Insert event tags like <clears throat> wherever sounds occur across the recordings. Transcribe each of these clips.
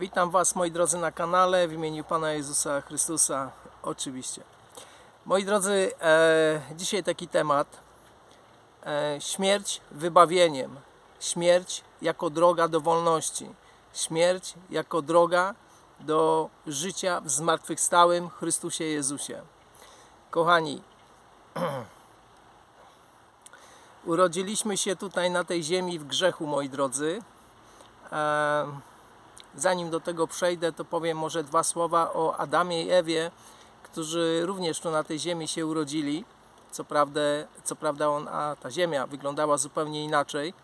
Witam Was moi drodzy na kanale w imieniu Pana Jezusa Chrystusa oczywiście. Moi drodzy, e, dzisiaj taki temat e, śmierć wybawieniem. Śmierć jako droga do wolności. Śmierć jako droga do życia w zmartwychwstałym Chrystusie Jezusie. Kochani, <clears throat> urodziliśmy się tutaj na tej ziemi w grzechu, moi drodzy. E, zanim do tego przejdę, to powiem może dwa słowa o Adamie i Ewie, którzy również tu na tej ziemi się urodzili. Co prawda, co prawda on, a ta ziemia wyglądała zupełnie inaczej,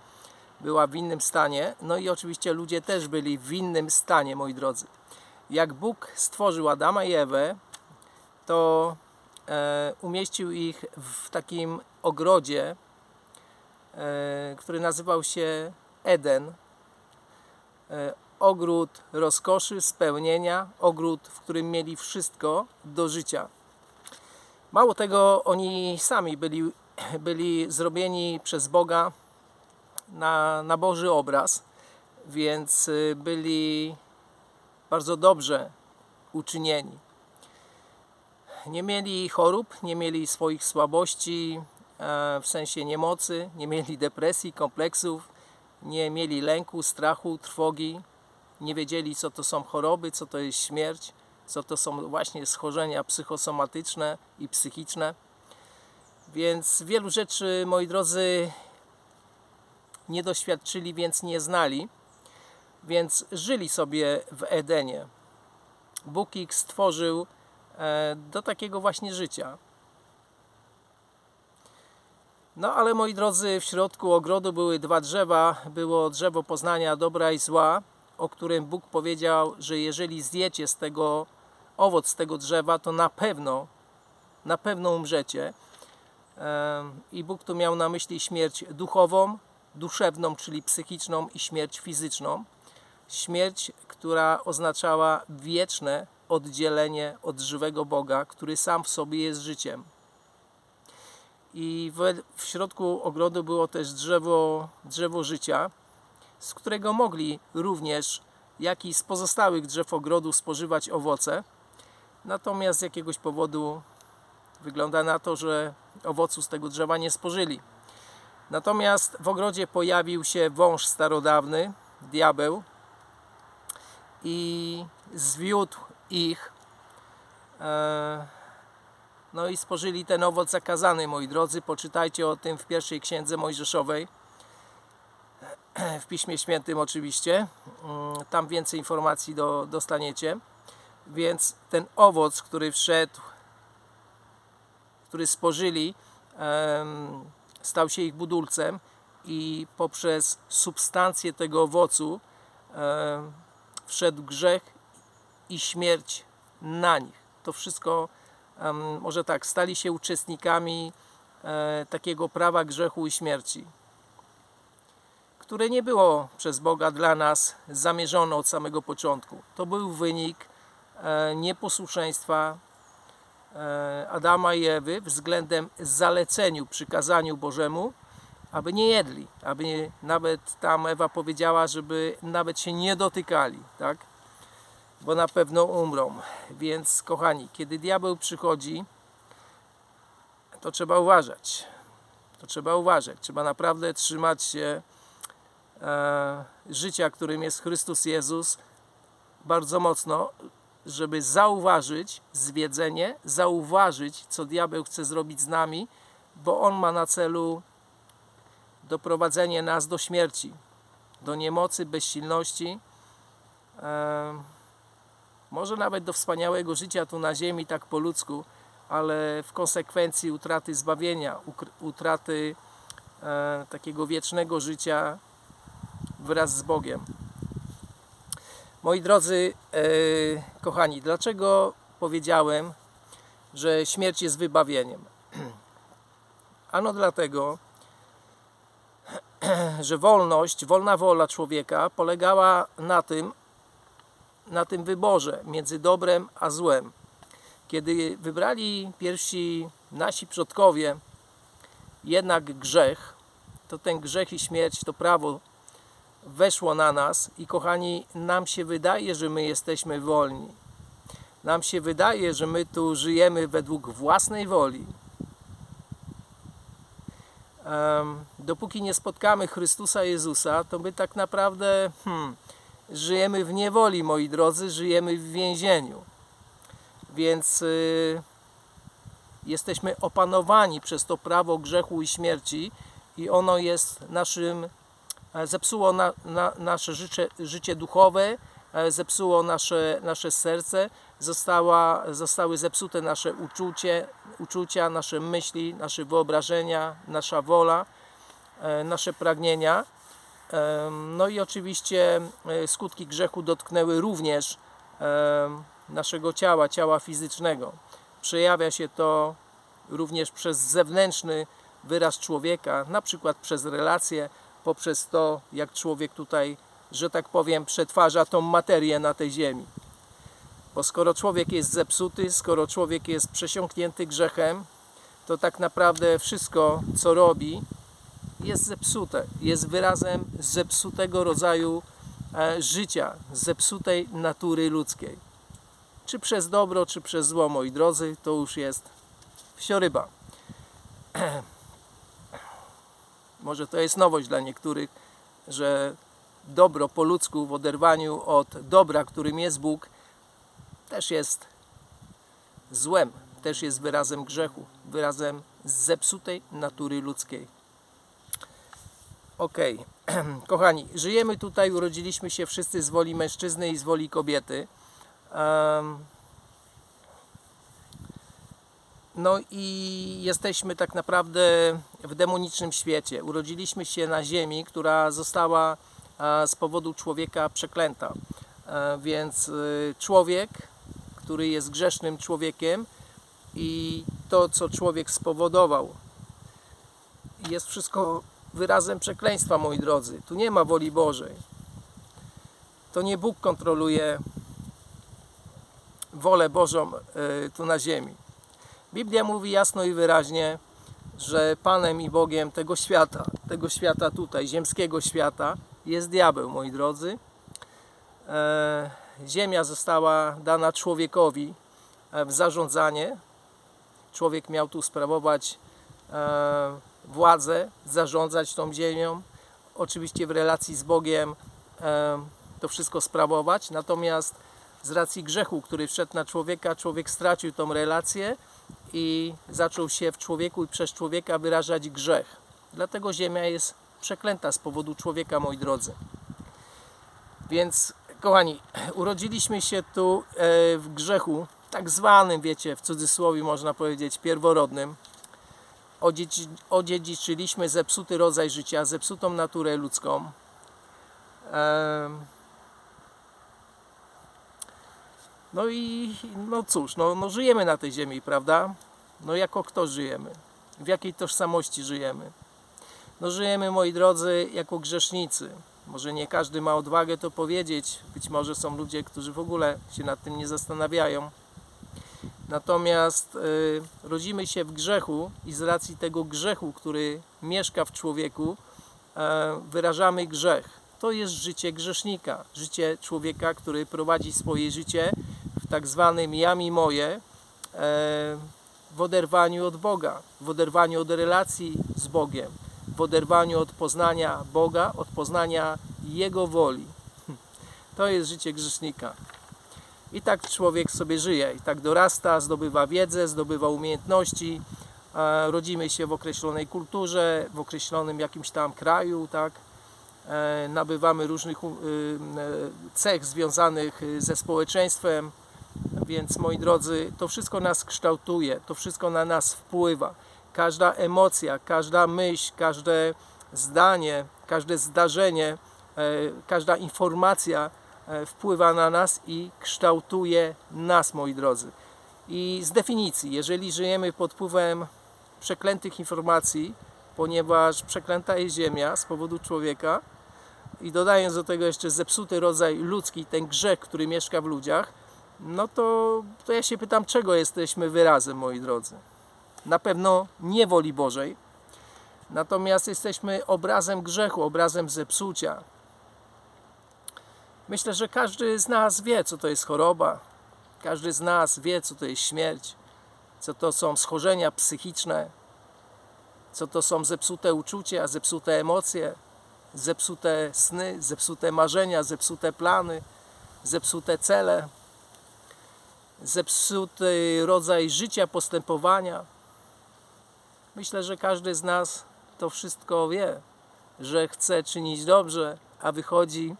była w innym stanie. No i oczywiście ludzie też byli w innym stanie, moi drodzy. Jak Bóg stworzył Adama i Ewę, to e, umieścił ich w takim ogrodzie, e, który nazywał się Eden. E, ogród rozkoszy, spełnienia, ogród, w którym mieli wszystko do życia. Mało tego, oni sami byli, <clears throat> byli zrobieni przez Boga na, na Boży obraz, więc y, byli bardzo dobrze uczynieni. Nie mieli chorób, nie mieli swoich słabości e, w sensie niemocy, nie mieli depresji, kompleksów, nie mieli lęku, strachu, trwogi, nie wiedzieli, co to są choroby, co to jest śmierć, co to są właśnie schorzenia psychosomatyczne i psychiczne. Więc wielu rzeczy, moi drodzy, nie doświadczyli, więc nie znali, więc żyli sobie w Edenie. Bóg ich stworzył e, do takiego właśnie życia. No ale moi drodzy, w środku ogrodu były dwa drzewa. Było drzewo poznania dobra i zła, o którym Bóg powiedział, że jeżeli zjecie z tego owoc z tego drzewa, to na pewno, na pewno umrzecie. I Bóg tu miał na myśli śmierć duchową, duszewną, czyli psychiczną i śmierć fizyczną. Śmierć, która oznaczała wieczne oddzielenie od żywego Boga, który sam w sobie jest życiem. I w, w środku ogrodu było też drzewo, drzewo życia, z którego mogli również, jak i z pozostałych drzew ogrodu spożywać owoce. Natomiast z jakiegoś powodu wygląda na to, że owocu z tego drzewa nie spożyli. Natomiast w ogrodzie pojawił się wąż starodawny, diabeł, i zwiódł ich. E, no i spożyli ten owoc zakazany, moi drodzy. Poczytajcie o tym w pierwszej księdze Mojżeszowej <clears throat> w Piśmie Świętym oczywiście. Mm, Tam więcej informacji do, dostaniecie. Więc ten owoc, który wszedł, który spożyli, stał się ich budulcem i poprzez substancję tego owocu wszedł grzech i śmierć na nich. To wszystko, może tak, stali się uczestnikami e, takiego prawa grzechu i śmierci które nie było przez Boga dla nas zamierzone od samego początku. To był wynik e, nieposłuszeństwa e, Adama i Ewy względem zaleceniu, przykazaniu Bożemu, aby nie jedli, aby nie, nawet tam Ewa powiedziała, żeby nawet się nie dotykali, tak? Bo na pewno umrą. Więc kochani, kiedy diabeł przychodzi, to trzeba uważać. To trzeba uważać. Trzeba naprawdę trzymać się życia, którym jest Chrystus Jezus, bardzo mocno, żeby zauważyć zwiedzenie, zauważyć, co diabeł chce zrobić z nami, bo on ma na celu doprowadzenie nas do śmierci, do niemocy, bezsilności, e, może nawet do wspaniałego życia tu na ziemi, tak po ludzku, ale w konsekwencji utraty zbawienia, utraty e, takiego wiecznego życia wraz z Bogiem. Moi drodzy, e, kochani, dlaczego powiedziałem, że śmierć jest wybawieniem? <clears throat> Ano dlatego, <clears throat> że wolność, wolna wola człowieka polegała na tym, na tym wyborze między dobrem a złem. Kiedy wybrali pierwsi nasi przodkowie jednak grzech, to ten grzech i śmierć, to prawo weszło na nas i kochani, nam się wydaje, że my jesteśmy wolni. Nam się wydaje, że my tu żyjemy według własnej woli. Dopóki nie spotkamy Chrystusa Jezusa, to my tak naprawdę hmm, żyjemy w niewoli, moi drodzy, żyjemy w więzieniu. Więc y, jesteśmy opanowani przez to prawo grzechu i śmierci i ono jest naszym, zepsuło na, na, nasze życie, życie duchowe, e, zepsuło nasze, nasze serce, została, zostały zepsute nasze uczucie, uczucia, nasze myśli, nasze wyobrażenia, nasza wola, e, nasze pragnienia. No i oczywiście e, skutki grzechu dotknęły również naszego ciała, ciała fizycznego. Przejawia się to również przez zewnętrzny wyraz człowieka, na przykład przez relacje, poprzez to, jak człowiek tutaj, że tak powiem, przetwarza tą materię na tej ziemi. Bo skoro człowiek jest zepsuty, skoro człowiek jest przesiąknięty grzechem, to tak naprawdę wszystko, co robi, jest zepsute. Jest wyrazem zepsutego rodzaju e, życia, zepsutej natury ludzkiej. Czy przez dobro, czy przez zło, moi drodzy, to już jest wsioryba. <clears throat> Może to jest nowość dla niektórych, że dobro po ludzku w oderwaniu od dobra, którym jest Bóg, też jest złem, też jest wyrazem grzechu, wyrazem zepsutej natury ludzkiej. Okej, <clears throat> kochani, żyjemy tutaj, urodziliśmy się wszyscy z woli mężczyzny i z woli kobiety. Em, no i jesteśmy tak naprawdę w demonicznym świecie. Urodziliśmy się na ziemi, która została e, z powodu człowieka przeklęta. E, Więc y, człowiek, który jest grzesznym człowiekiem i to, co człowiek spowodował, jest wszystko wyrazem przekleństwa, moi drodzy. Tu nie ma woli Bożej. To nie Bóg kontroluje wolę Bożą tu na ziemi. Biblia mówi jasno i wyraźnie, że Panem i Bogiem tego świata, tego świata tutaj, ziemskiego świata, jest diabeł, moi drodzy. E, Ziemia została dana człowiekowi e, w zarządzanie. Człowiek miał tu sprawować e, władzę, zarządzać tą ziemią. Oczywiście w relacji z Bogiem to wszystko sprawować. Natomiast z racji grzechu, który wszedł na człowieka, człowiek stracił tą relację i zaczął się w człowieku i przez człowieka wyrażać grzech. Dlatego ziemia jest przeklęta z powodu człowieka, moi drodzy. Więc, kochani, urodziliśmy się tu e, w grzechu, tak zwanym, wiecie, w cudzysłowie można powiedzieć, pierworodnym. Odziedzi- Odziedziczyliśmy zepsuty rodzaj życia, zepsutą naturę ludzką. No i no cóż, no, no żyjemy na tej ziemi, prawda? No jako kto żyjemy? W jakiej tożsamości żyjemy? No żyjemy, moi drodzy, jako grzesznicy. Może nie każdy ma odwagę to powiedzieć. Być może są ludzie, którzy w ogóle się nad tym nie zastanawiają. Natomiast y, rodzimy się w grzechu i z racji tego grzechu, który mieszka w człowieku, e, wyrażamy grzech. To jest życie grzesznika, życie człowieka, który prowadzi swoje życie tak zwanym jami moje, e, w oderwaniu od Boga, w oderwaniu od relacji z Bogiem, w oderwaniu od poznania Boga, od poznania Jego woli. To jest życie grzesznika. I tak człowiek sobie żyje, i tak dorasta, zdobywa wiedzę, zdobywa umiejętności, rodzimy się w określonej kulturze, w określonym jakimś tam kraju, tak? E, nabywamy różnych y, e, cech związanych y, ze społeczeństwem, więc moi drodzy, to wszystko nas kształtuje, to wszystko na nas wpływa. Każda emocja, każda myśl, każde zdanie, każde zdarzenie, e, każda informacja e, wpływa na nas i kształtuje nas, moi drodzy. I z definicji, jeżeli żyjemy pod wpływem przeklętych informacji, ponieważ przeklęta jest ziemia z powodu człowieka i dodając do tego jeszcze zepsuty rodzaj ludzki, ten grzech, który mieszka w ludziach, no to, to ja się pytam, czego jesteśmy wyrazem, moi drodzy. Na pewno nie woli Bożej, natomiast jesteśmy obrazem grzechu, obrazem zepsucia. Myślę, że każdy z nas wie, co to jest choroba. Każdy z nas wie, co to jest śmierć, co to są schorzenia psychiczne, co to są zepsute uczucia, zepsute emocje, zepsute sny, zepsute marzenia, zepsute plany, zepsute cele, zepsuty rodzaj życia, postępowania. Myślę, że każdy z nas to wszystko wie, że chce czynić dobrze, a wychodzi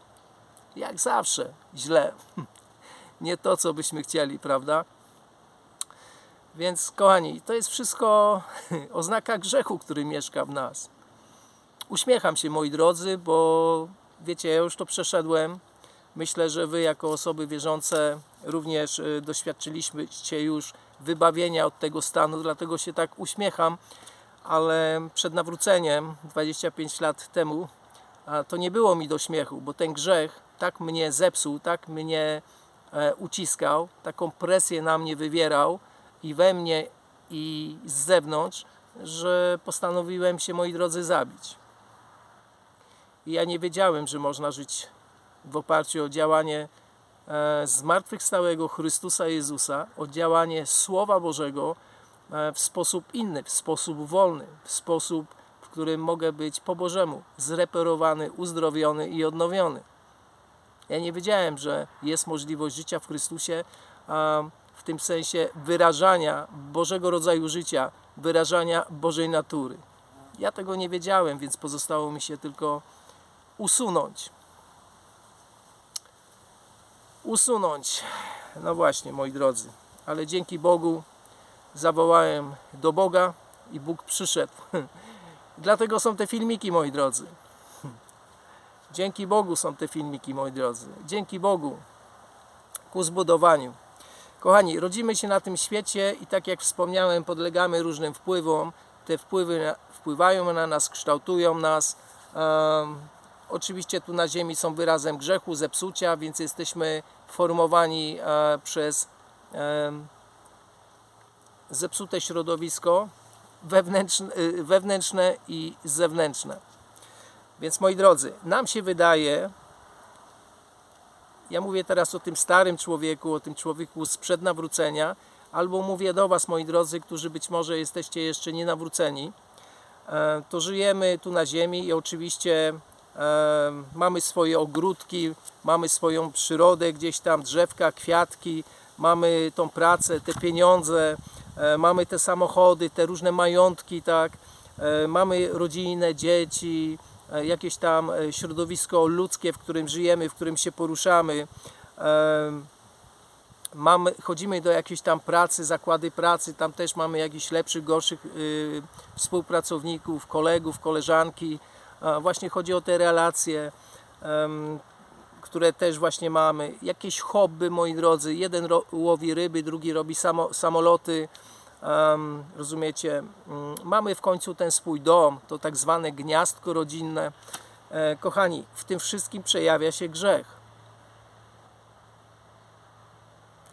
jak zawsze źle. <laughs> Nie to, co byśmy chcieli, prawda? Więc, kochani, to jest wszystko <laughs> oznaka grzechu, który mieszka w nas. Uśmiecham się, moi drodzy, bo wiecie, ja już to przeszedłem. Myślę, że Wy, jako osoby wierzące, również y, doświadczyliście już wybawienia od tego stanu, dlatego się tak uśmiecham. Ale przed nawróceniem, 25 lat temu, to nie było mi do śmiechu, bo ten grzech tak mnie zepsuł, tak mnie e, uciskał, taką presję na mnie wywierał i we mnie, i z zewnątrz, że postanowiłem się, moi drodzy, zabić. I ja nie wiedziałem, że można żyć w oparciu o działanie e, zmartwychwstałego Chrystusa Jezusa, o działanie Słowa Bożego e, w sposób inny, w sposób wolny, w sposób, w którym mogę być po Bożemu zreperowany, uzdrowiony i odnowiony. Ja nie wiedziałem, że jest możliwość życia w Chrystusie, w tym sensie wyrażania Bożego rodzaju życia, wyrażania Bożej natury. Ja tego nie wiedziałem, więc pozostało mi się tylko usunąć. Usunąć. No właśnie, moi drodzy. Ale dzięki Bogu zawołałem do Boga i Bóg przyszedł. <laughs> Dlatego są te filmiki, moi drodzy. <laughs> Dzięki Bogu są te filmiki, moi drodzy. Dzięki Bogu ku zbudowaniu. Kochani, rodzimy się na tym świecie i tak jak wspomniałem, podlegamy różnym wpływom. Te wpływy wpływają na nas, kształtują nas. Em, oczywiście tu na ziemi są wyrazem grzechu, zepsucia, więc jesteśmy formowani e, przez em, zepsute środowisko wewnętrzne, y, wewnętrzne i zewnętrzne. Więc moi drodzy, nam się wydaje, ja mówię teraz o tym starym człowieku, o tym człowieku sprzed nawrócenia, albo mówię do Was, moi drodzy, którzy być może jesteście jeszcze nie nawróceni, e, to żyjemy tu na ziemi i oczywiście e, mamy swoje ogródki, mamy swoją przyrodę, gdzieś tam drzewka, kwiatki, mamy tą pracę, te pieniądze, e, mamy te samochody, te różne majątki, tak, e, mamy rodzinę, dzieci, e, jakieś tam środowisko ludzkie, w którym żyjemy, w którym się poruszamy. Mamy, chodzimy do jakiejś tam pracy, zakłady pracy, tam też mamy jakichś lepszych, gorszych y, współpracowników, kolegów, koleżanki. Właśnie chodzi o te relacje, które też właśnie mamy. Jakieś hobby, moi drodzy. Jeden łowi ryby, drugi robi samo, samoloty. Rozumiecie? Mm, Mamy w końcu ten swój dom, to tak zwane gniazdko rodzinne. E, kochani, w tym wszystkim przejawia się grzech.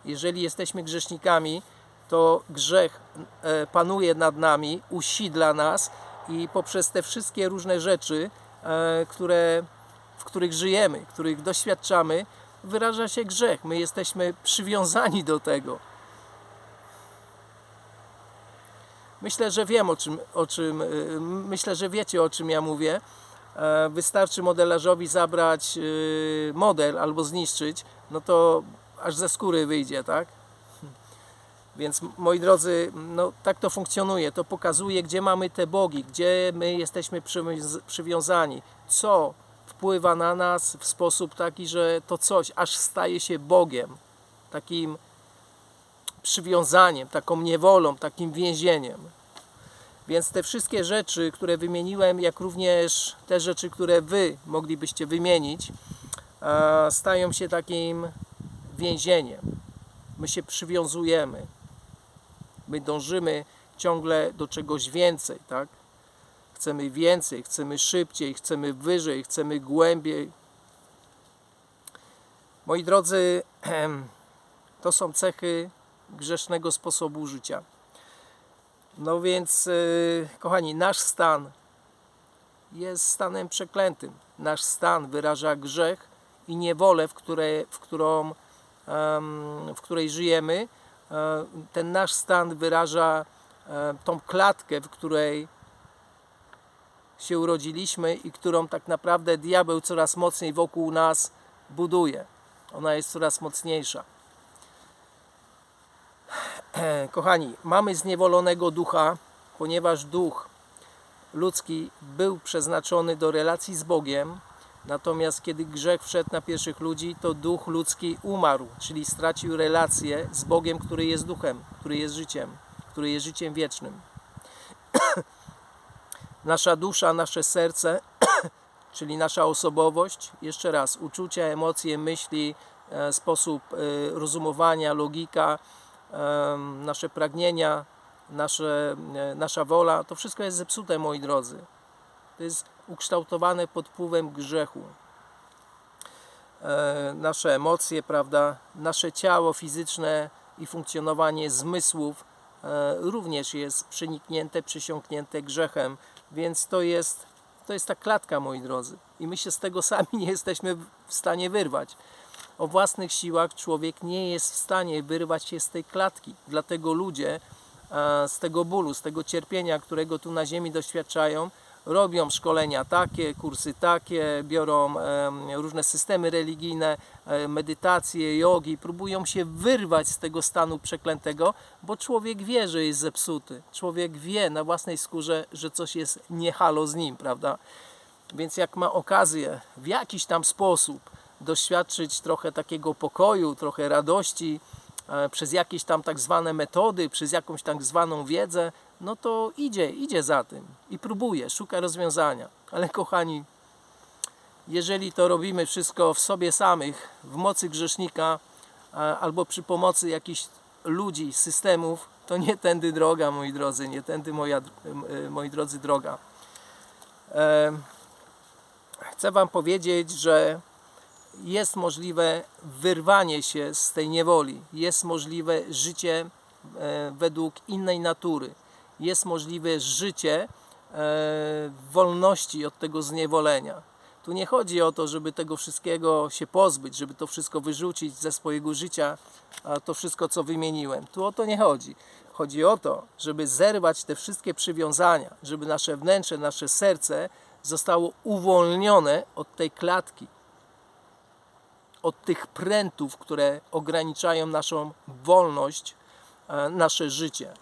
jeżeli jesteśmy grzesznikami, to grzech e, panuje nad nami, usidla nas i poprzez te wszystkie różne rzeczy, e, które, w których żyjemy, których doświadczamy, wyraża się grzech. My jesteśmy przywiązani do tego. Myślę, że wiem o czym, o czym e, myślę, że wiecie o czym ja mówię. E, Wystarczy modelarzowi zabrać model albo zniszczyć, no to aż ze skóry wyjdzie, tak? Więc moi drodzy, no tak to funkcjonuje. To pokazuje, gdzie mamy te bogi, gdzie my jesteśmy przywiązani, co wpływa na nas w sposób taki, że to coś aż staje się Bogiem, takim przywiązaniem, taką niewolą, takim więzieniem. Więc te wszystkie rzeczy, które wymieniłem, jak również te rzeczy, które Wy moglibyście wymienić, stają się takim więzieniem. My się przywiązujemy. My dążymy ciągle do czegoś więcej, tak? Chcemy więcej, chcemy szybciej, chcemy wyżej, chcemy głębiej. Moi drodzy, <clears throat> to są cechy grzesznego sposobu życia. No więc, yy, kochani, nasz stan jest stanem przeklętym. Nasz stan wyraża grzech i niewolę, w, której, w, którą, w której żyjemy. E, Ten nasz stan wyraża e, tą klatkę, w której się urodziliśmy i którą tak naprawdę diabeł coraz mocniej wokół nas buduje. Ona jest coraz mocniejsza. <clears throat> Kochani, mamy zniewolonego ducha, ponieważ duch ludzki był przeznaczony do relacji z Bogiem, natomiast kiedy grzech wszedł na pierwszych ludzi, to duch ludzki umarł, czyli stracił relację z Bogiem, który jest duchem, który jest życiem, który jest życiem wiecznym. <clears throat> Nasza dusza, nasze serce, <clears throat> czyli nasza osobowość, jeszcze raz, uczucia, emocje, myśli, e, sposób e, rozumowania, logika, em, nasze pragnienia, nasze, e, nasza wola, to wszystko jest zepsute, moi drodzy. To jest ukształtowane pod wpływem grzechu. E, Nasze emocje, prawda, nasze ciało fizyczne i funkcjonowanie zmysłów e, również jest przeniknięte, przesiąknięte grzechem, więc to jest, to jest ta klatka, moi drodzy. I my się z tego sami <laughs> nie jesteśmy w stanie wyrwać. O własnych siłach człowiek nie jest w stanie wyrwać się z tej klatki. Dlatego ludzie e, z tego bólu, z tego cierpienia, którego tu na ziemi doświadczają, robią szkolenia takie, kursy takie, biorą różne systemy religijne, medytacje, jogi, próbują się wyrwać z tego stanu przeklętego, bo człowiek wie, że jest zepsuty. Człowiek wie na własnej skórze, że coś jest niehalo z nim, prawda? Więc jak ma okazję w jakiś tam sposób doświadczyć trochę takiego pokoju, trochę radości, e, przez jakieś tam tak zwane metody, przez jakąś tak zwaną wiedzę, no to idzie, idzie za tym i próbuje, szuka rozwiązania. Ale kochani, jeżeli to robimy wszystko w sobie samych, w mocy grzesznika, albo przy pomocy jakichś ludzi, systemów, to nie tędy droga, moi drodzy, nie tędy moja, e, moi drodzy, droga. Chcę Wam powiedzieć, że jest możliwe wyrwanie się z tej niewoli, jest możliwe życie e, według innej natury, jest możliwe życie e, wolności od tego zniewolenia. Tu nie chodzi o to, żeby tego wszystkiego się pozbyć, żeby to wszystko wyrzucić ze swojego życia, to wszystko, co wymieniłem. Tu o to nie chodzi. Chodzi o to, żeby zerwać te wszystkie przywiązania, żeby nasze wnętrze, nasze serce zostało uwolnione od tej klatki, od tych prętów, które ograniczają naszą wolność, e, nasze życie.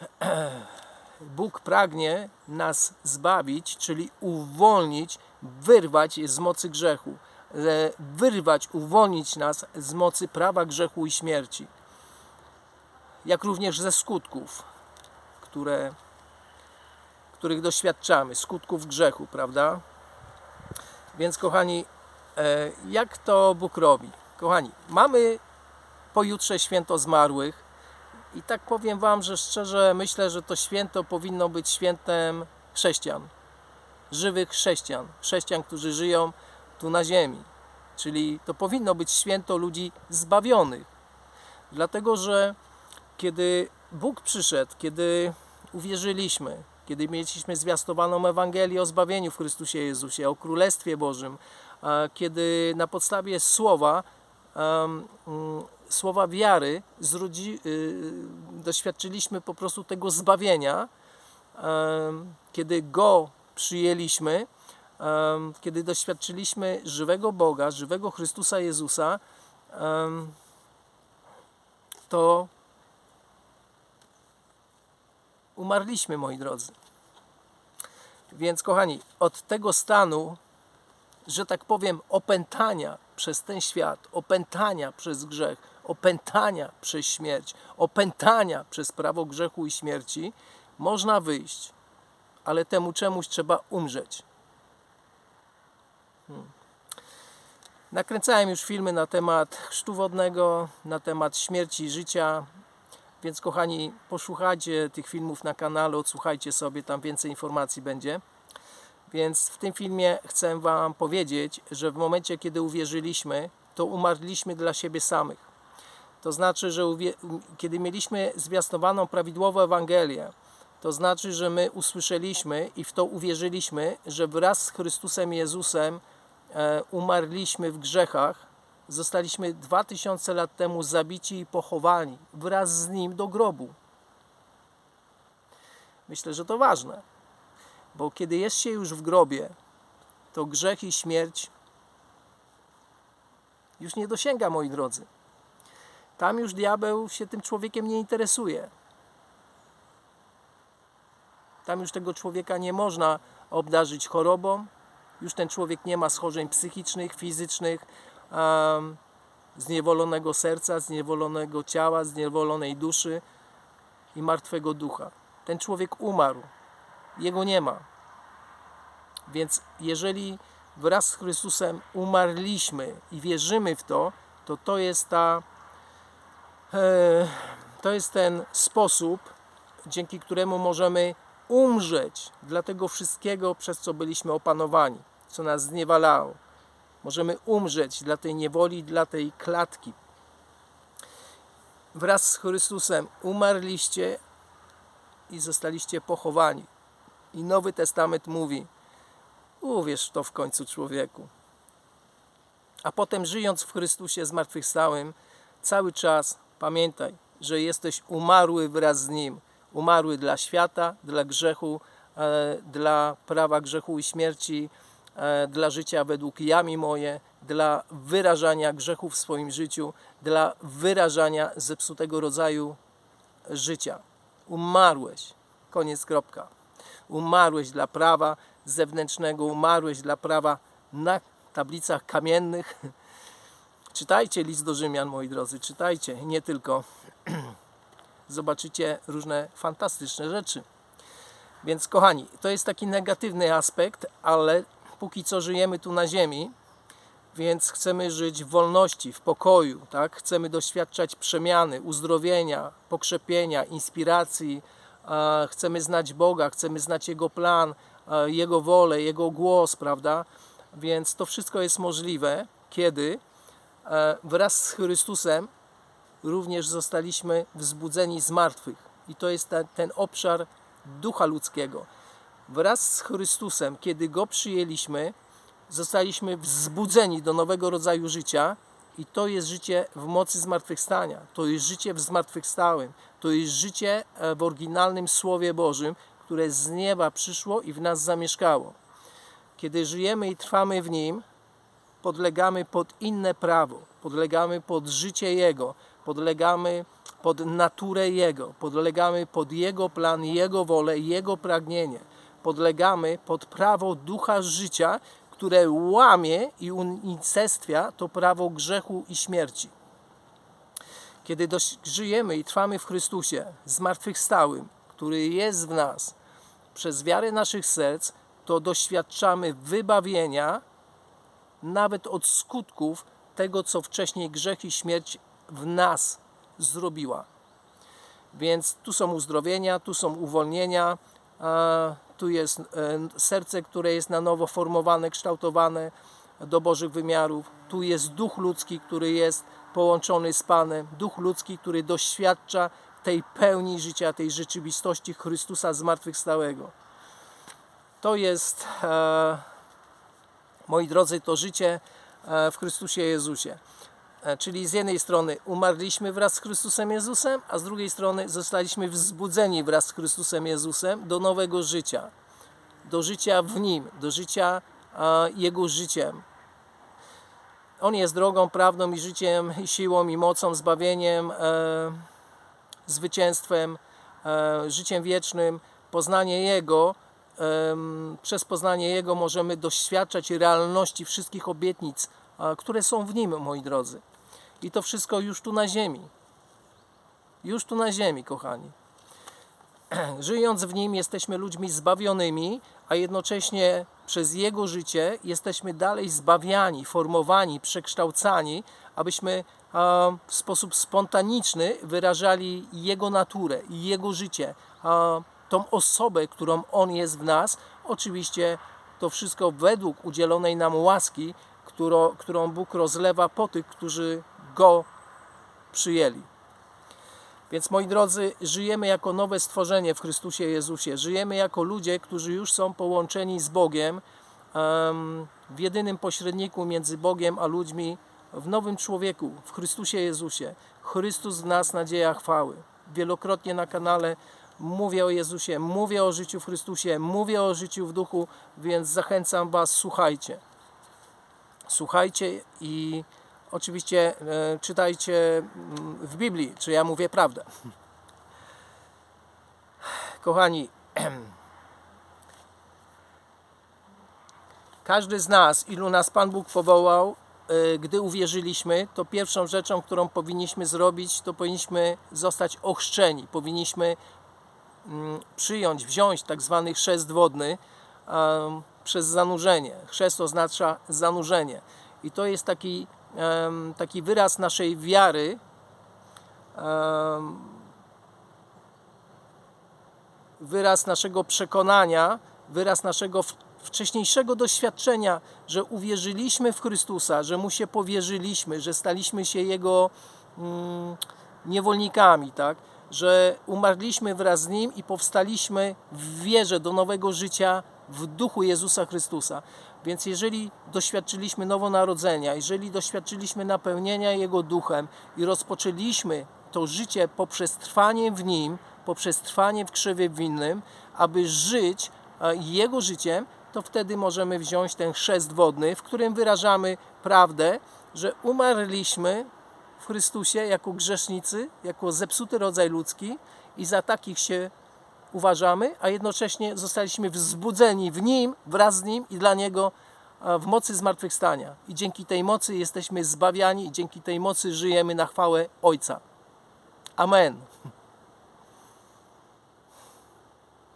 <clears throat> Bóg pragnie nas zbawić, czyli uwolnić, wyrwać z mocy grzechu, e, wyrwać, uwolnić nas z mocy prawa grzechu i śmierci, jak również ze skutków, które, których doświadczamy, skutków grzechu, prawda? Więc kochani, e, jak to Bóg robi? Kochani, mamy pojutrze święto zmarłych, i tak powiem Wam, że szczerze myślę, że to święto powinno być świętem chrześcijan, żywych chrześcijan, chrześcijan, którzy żyją tu na ziemi. Czyli to powinno być święto ludzi zbawionych. Dlatego, że kiedy Bóg przyszedł, kiedy uwierzyliśmy, kiedy mieliśmy zwiastowaną Ewangelię o zbawieniu w Chrystusie Jezusie, o Królestwie Bożym, kiedy na podstawie słowa mm, słowa wiary zrodzi, y, doświadczyliśmy po prostu tego zbawienia, kiedy Go przyjęliśmy, kiedy doświadczyliśmy żywego Boga, żywego Chrystusa Jezusa, to umarliśmy, moi drodzy. Więc, kochani, od tego stanu, że tak powiem, opętania przez ten świat, opętania przez grzech, opętania przez śmierć, opętania przez prawo grzechu i śmierci, można wyjść, ale temu czemuś trzeba umrzeć. Hmm. Nakręcałem już filmy na temat chrztu wodnego, na temat śmierci i życia, więc kochani, posłuchajcie tych filmów na kanale, odsłuchajcie sobie, tam więcej informacji będzie. Więc w tym filmie chcę Wam powiedzieć, że w momencie, kiedy uwierzyliśmy, to umarliśmy dla siebie samych. To znaczy, że kiedy mieliśmy zwiastowaną prawidłową Ewangelię, to znaczy, że my usłyszeliśmy i w to uwierzyliśmy, że wraz z Chrystusem Jezusem e, umarliśmy w grzechach, zostaliśmy 2000 lat temu zabici i pochowani wraz z Nim do grobu. Myślę, że to ważne, bo kiedy jest się już w grobie, to grzech i śmierć już nie dosięga, moi drodzy. Tam już diabeł się tym człowiekiem nie interesuje. Tam już tego człowieka nie można obdarzyć chorobą. Już ten człowiek nie ma schorzeń psychicznych, fizycznych, um, zniewolonego serca, zniewolonego ciała, zniewolonej duszy i martwego ducha. Ten człowiek umarł. Jego nie ma. Więc jeżeli wraz z Chrystusem umarliśmy i wierzymy w to, to to jest ta to jest ten sposób, dzięki któremu możemy umrzeć dla tego wszystkiego, przez co byliśmy opanowani, co nas zniewalało. Możemy umrzeć dla tej niewoli, dla tej klatki. Wraz z Chrystusem umarliście i zostaliście pochowani. I Nowy Testament mówi: Uwierz to w końcu, człowieku. A potem, żyjąc w Chrystusie zmartwychwstałym, cały czas pamiętaj, że jesteś umarły wraz z Nim. Umarły dla świata, dla grzechu, e, dla prawa grzechu i śmierci, e, dla życia według jami moje, dla wyrażania grzechu w swoim życiu, dla wyrażania zepsutego rodzaju życia. Umarłeś. Koniec, kropka. Umarłeś dla prawa zewnętrznego, umarłeś dla prawa na tablicach kamiennych. <laughs> Czytajcie list do Rzymian, moi drodzy, czytajcie, nie tylko. <clears throat> Zobaczycie różne fantastyczne rzeczy. Więc, kochani, to jest taki negatywny aspekt, ale póki co żyjemy tu na ziemi, więc chcemy żyć w wolności, w pokoju, tak? Chcemy doświadczać przemiany, uzdrowienia, pokrzepienia, inspiracji. Chcemy znać Boga, chcemy znać Jego plan, Jego wolę, Jego głos, prawda? Więc to wszystko jest możliwe, kiedy wraz z Chrystusem również zostaliśmy wzbudzeni z martwych. I to jest ten, ten obszar ducha ludzkiego. Wraz z Chrystusem, kiedy Go przyjęliśmy, zostaliśmy wzbudzeni do nowego rodzaju życia i to jest życie w mocy zmartwychwstania. To jest życie w zmartwychwstałym. To jest życie e, w oryginalnym Słowie Bożym, które z nieba przyszło i w nas zamieszkało. Kiedy żyjemy i trwamy w Nim, podlegamy pod inne prawo, podlegamy pod życie Jego, podlegamy pod naturę Jego, podlegamy pod Jego plan, Jego wolę, Jego pragnienie. Podlegamy pod prawo ducha życia, które łamie i unicestwia to prawo grzechu i śmierci. Kiedy żyjemy i trwamy w Chrystusie, zmartwychwstałym, który jest w nas, przez wiarę naszych serc, to doświadczamy wybawienia nawet od skutków tego, co wcześniej grzech i śmierć w nas zrobiła. Więc tu są uzdrowienia, tu są uwolnienia, tu jest e, serce, które jest na nowo formowane, kształtowane do Bożych wymiarów. Tu jest duch ludzki, który jest połączony z Panem, duch ludzki, który doświadcza tej pełni życia, tej rzeczywistości Chrystusa zmartwychwstałego. To jest, e, moi drodzy, to życie e, w Chrystusie Jezusie. E, Czyli z jednej strony umarliśmy wraz z Chrystusem Jezusem, a z drugiej strony zostaliśmy wzbudzeni wraz z Chrystusem Jezusem do nowego życia. Do życia w Nim, do życia Jego życiem. On jest drogą, prawdą i życiem, siłą, i mocą, zbawieniem, e, zwycięstwem, e, życiem wiecznym. Poznanie Jego, przez poznanie Jego możemy doświadczać realności wszystkich obietnic, które są w Nim, moi drodzy. I to wszystko już tu na ziemi. Już tu na ziemi, kochani. <clears throat> Żyjąc w Nim jesteśmy ludźmi zbawionymi, a jednocześnie przez Jego życie jesteśmy dalej zbawiani, formowani, przekształcani, abyśmy w sposób spontaniczny wyrażali Jego naturę Jego życie, tą osobę, którą On jest w nas. Oczywiście to wszystko według udzielonej nam łaski, którą, którą Bóg rozlewa po tych, którzy Go przyjęli. Więc moi drodzy, żyjemy jako nowe stworzenie w Chrystusie Jezusie. Żyjemy jako ludzie, którzy już są połączeni z Bogiem. em, w jedynym pośredniku między Bogiem a ludźmi, w nowym człowieku, w Chrystusie Jezusie. Chrystus w nas nadzieja chwały. Wielokrotnie na kanale mówię o Jezusie, mówię o życiu w Chrystusie, mówię o życiu w duchu, więc zachęcam Was, słuchajcie. Słuchajcie i oczywiście e, czytajcie mm, w Biblii, czy ja mówię prawdę. Kochani, <clears throat> każdy z nas, ilu nas Pan Bóg powołał, e, gdy uwierzyliśmy, to pierwszą rzeczą, którą powinniśmy zrobić, to powinniśmy zostać ochrzczeni. Powinniśmy przyjąć, wziąć tak zwany chrzest wodny przez zanurzenie. Chrzest oznacza zanurzenie. I to jest taki, taki wyraz naszej wiary. wyraz naszego przekonania, wyraz naszego wcześniejszego doświadczenia, że uwierzyliśmy w Chrystusa, że Mu się powierzyliśmy, że staliśmy się Jego mm, niewolnikami, tak? Że umarliśmy wraz z Nim i powstaliśmy w wierze do nowego życia w duchu Jezusa Chrystusa. Więc jeżeli doświadczyliśmy nowonarodzenia, jeżeli doświadczyliśmy napełnienia Jego duchem i rozpoczęliśmy to życie poprzez trwanie w Nim, poprzez trwanie w krzewie winnym, aby żyć e, Jego życiem, to wtedy możemy wziąć ten chrzest wodny, w którym wyrażamy prawdę, że umarliśmy Chrystusie jako grzesznicy, jako zepsuty rodzaj ludzki i za takich się uważamy, a jednocześnie zostaliśmy wzbudzeni w Nim, wraz z Nim i dla Niego w mocy zmartwychwstania. I dzięki tej mocy jesteśmy zbawiani i dzięki tej mocy żyjemy na chwałę Ojca. Amen.